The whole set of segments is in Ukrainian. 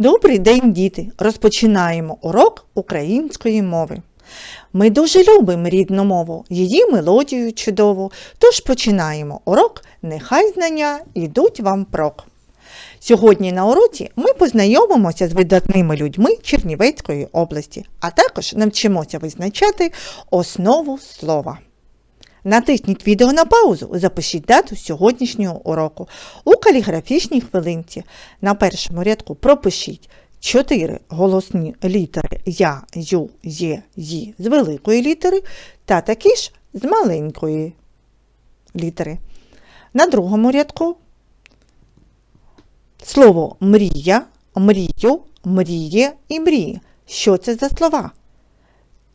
Добрий день, діти! Розпочинаємо урок української мови. Ми дуже любимо рідну мову, її мелодію чудову, тож починаємо урок Нехай знання йдуть вам прок. Сьогодні на уроці ми познайомимося з видатними людьми Чернівецької області, а також навчимося визначати основу слова. Натисніть відео на паузу, запишіть дату сьогоднішнього уроку. У каліграфічній хвилинці на першому рядку пропишіть 4 голосні літери Я, Ю, Є, Ї з великої літери та такі ж з маленької літери. На другому рядку слово мрія, мрію, мріє і мрії. Що це за слова?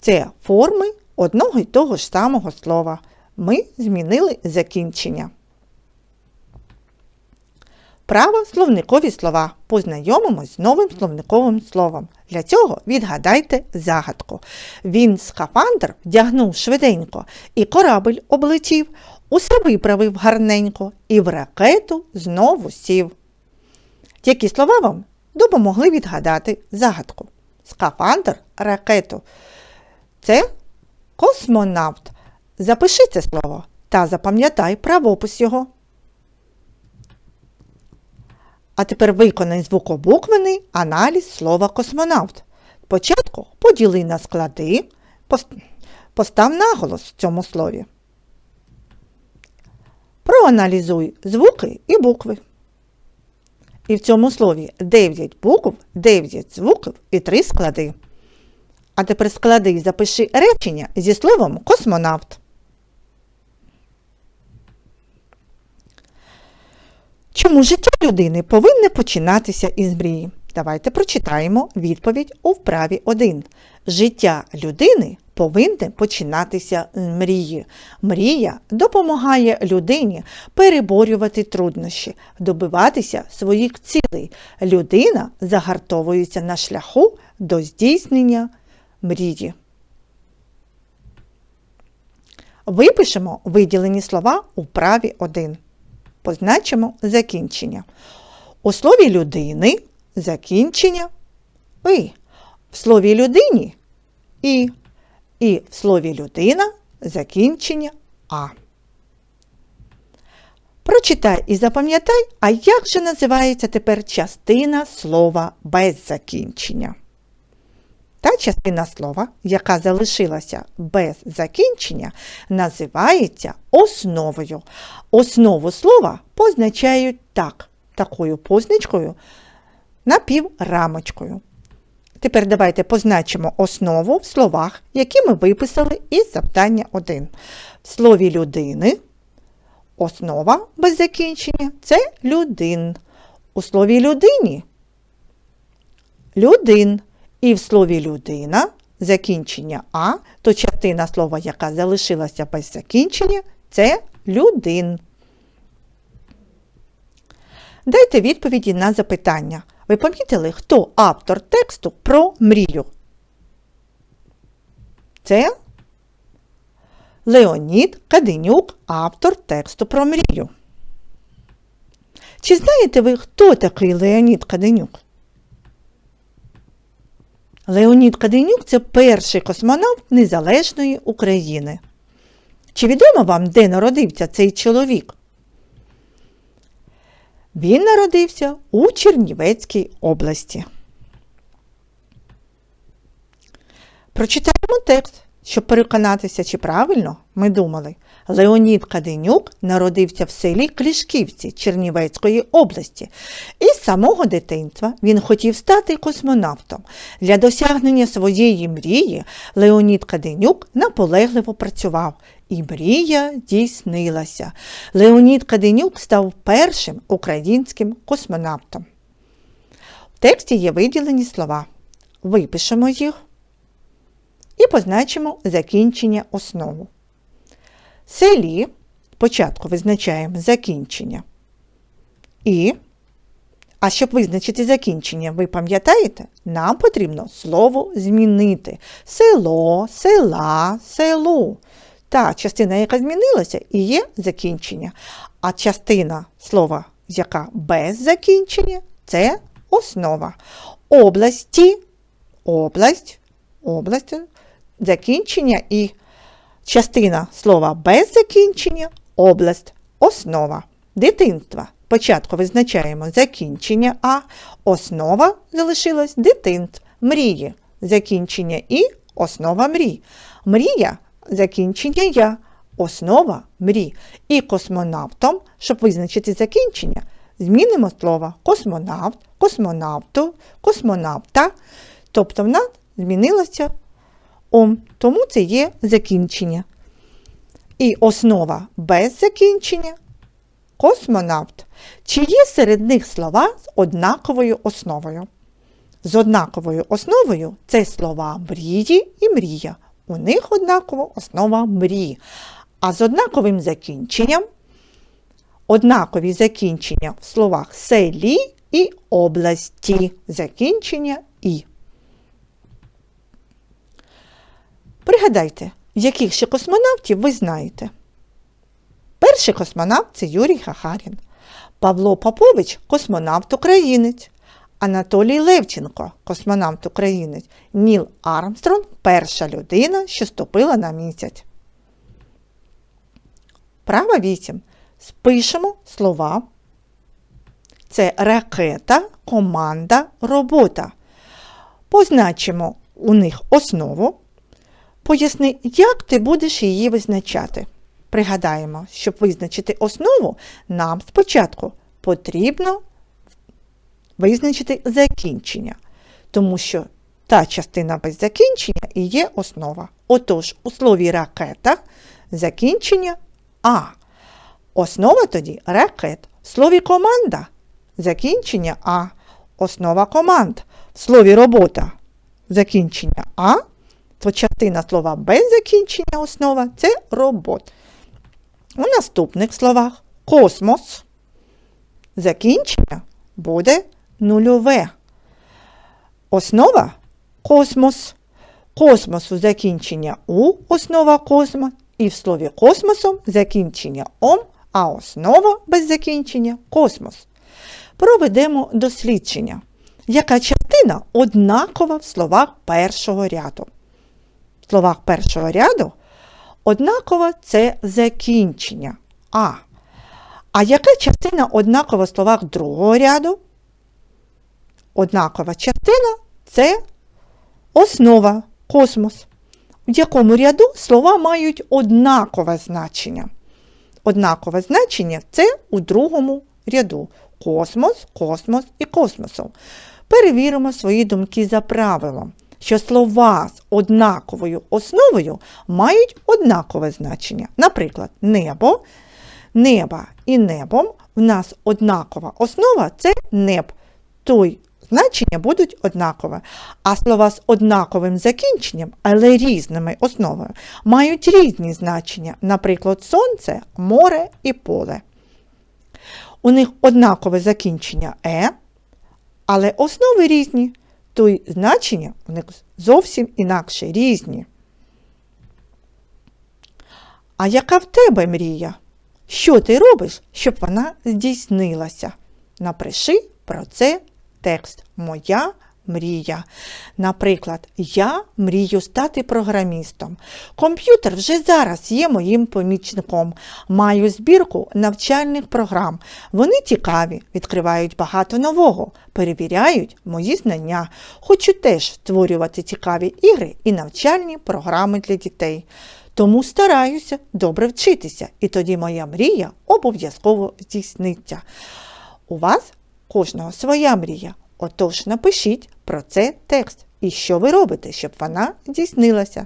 Це форми одного й того ж самого слова. Ми змінили закінчення. Право словникові слова. Познайомимось з новим словниковим словом. Для цього відгадайте загадку. Він скафандр вдягнув швиденько, і корабель облетів, усе виправив гарненько і в ракету знову сів. Які слова вам допомогли відгадати загадку? Скафандр ракету. Це космонавт. Запиши це слово та запам'ятай правопис його. А тепер виконай звукобуквений аналіз слова космонавт. Спочатку поділи на склади, постав наголос в цьому слові. Проаналізуй звуки і букви. І в цьому слові 9 букв, 9 звуків і 3 склади. А тепер склади і запиши речення зі словом космонавт. Чому життя людини повинне починатися із мрії? Давайте прочитаємо відповідь у вправі 1. Життя людини повинне починатися з мрії. Мрія допомагає людині переборювати труднощі, добиватися своїх цілей. Людина загартовується на шляху до здійснення мрії. Випишемо виділені слова у вправі 1 позначимо закінчення. У слові людини закінчення и. В слові людині і. І в слові людина закінчення А. Прочитай і запам'ятай, а як же називається тепер частина слова без закінчення. Та частина слова, яка залишилася без закінчення, називається основою. Основу слова позначають так, такою позначкою напіврамочкою. Тепер давайте позначимо основу в словах, які ми виписали із завдання 1. В слові людини основа без закінчення це людин. У слові людині людин. І в слові людина закінчення А, то частина слова, яка залишилася без закінчення, це людин. Дайте відповіді на запитання. Ви помітили, хто автор тексту про мрію? Це Леонід Каденюк, автор тексту про мрію. Чи знаєте ви, хто такий Леонід Каденюк? Леонід Каденюк це перший космонавт Незалежної України. Чи відомо вам, де народився цей чоловік? Він народився у Чернівецькій області. Прочитаємо текст, щоб переконатися, чи правильно ми думали. Леонід Каденюк народився в селі Клішківці Чернівецької області. І з самого дитинства він хотів стати космонавтом. Для досягнення своєї мрії Леонід Каденюк наполегливо працював. І мрія дійснилася. Леонід Каденюк став першим українським космонавтом. В тексті є виділені слова. Випишемо їх і позначимо закінчення основу. Селі спочатку визначаємо закінчення. І, а щоб визначити закінчення, ви пам'ятаєте, нам потрібно слово змінити. Село, села, селу. Та частина, яка змінилася, і є закінчення. А частина слова, яка без закінчення, це основа. Області, область, область, закінчення і частина слова без закінчення, область, основа. Дитинства. Спочатку визначаємо закінчення А, основа залишилась дитинств, мрії, закінчення І, основа мрій. Мрія, закінчення Я, основа мрій. І космонавтом, щоб визначити закінчення, змінимо слово космонавт, космонавту, космонавта. Тобто в нас змінилося ом, тому це є закінчення. І основа без закінчення космонавт. Чи є серед них слова з однаковою основою? З однаковою основою це слова мрії і мрія. У них однакова основа мрії. А з однаковим закінченням однакові закінчення в словах селі і області. Закінчення і. Пригадайте, яких ще космонавтів ви знаєте? Перший космонавт це Юрій Гагарін, Павло Попович космонавт українець, Анатолій Левченко космонавт українець, Ніл Армстронг перша людина, що ступила на місяць. Права 8. Спишемо слова. Це ракета, команда, робота. Позначимо у них основу. Поясни, як ти будеш її визначати. Пригадаємо, щоб визначити основу, нам спочатку потрібно визначити закінчення, тому що та частина без закінчення і є основа. Отож, у слові ракета закінчення А. Основа тоді ракет. В слові команда закінчення А. Основа команд. В слові робота закінчення А. То частина слова без закінчення основа це робот. У наступних словах космос. Закінчення буде нульове. Основа космос. Космосу закінчення У, основа космос. І в слові космосом закінчення ом, а основа без закінчення космос. Проведемо дослідження. Яка частина однакова в словах першого ряду? Словах першого ряду однакова це закінчення А. А яка частина однакова в словах другого ряду? Однакова частина це основа космос. В якому ряду слова мають однакове значення. Однакове значення це у другому ряду. Космос, космос і космосом. Перевіримо свої думки за правилом, що слова з однаковою основою мають однакове значення. Наприклад, небо, неба і небом в нас однакова основа це неб. Той значення будуть однакові. А слова з однаковим закінченням, але різними основами, мають різні значення, наприклад, сонце, море і поле. У них однакове закінчення е, але основи різні, то й значення у них зовсім інакше різні. А яка в тебе мрія? Що ти робиш, щоб вона здійснилася? Напиши про це текст Моя мрія. Наприклад, я мрію стати програмістом. Комп'ютер вже зараз є моїм помічником. Маю збірку навчальних програм. Вони цікаві, відкривають багато нового, перевіряють мої знання. Хочу теж створювати цікаві ігри і навчальні програми для дітей. Тому стараюся добре вчитися, і тоді моя мрія обов'язково здійсниться. У вас кожного своя мрія. Отож напишіть про це текст і що ви робите, щоб вона здійснилася.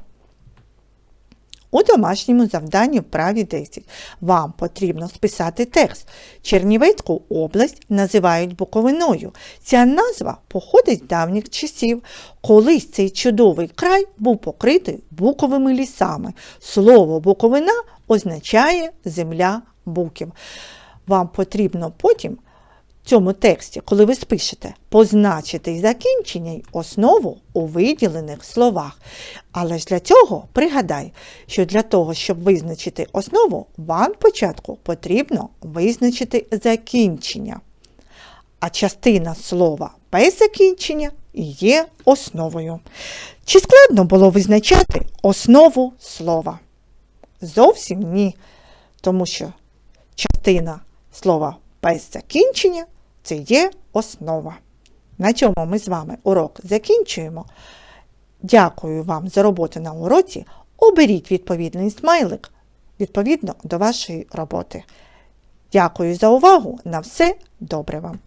У домашньому завданні в праві 10 вам потрібно списати текст. Чернівецьку область називають Буковиною. Ця назва походить з давніх часів. Колись цей чудовий край був покритий буковими лісами. Слово Буковина означає земля буків. Вам потрібно потім цьому тексті, коли ви спишете, позначити закінчення й основу у виділених словах. Але ж для цього пригадай, що для того, щоб визначити основу, вам спочатку потрібно визначити закінчення. А частина слова без закінчення є основою. Чи складно було визначати основу слова? Зовсім ні, тому що частина слова без закінчення це є основа. На цьому ми з вами урок закінчуємо. Дякую вам за роботу на уроці. Оберіть відповідний смайлик відповідно до вашої роботи. Дякую за увагу. На все добре вам!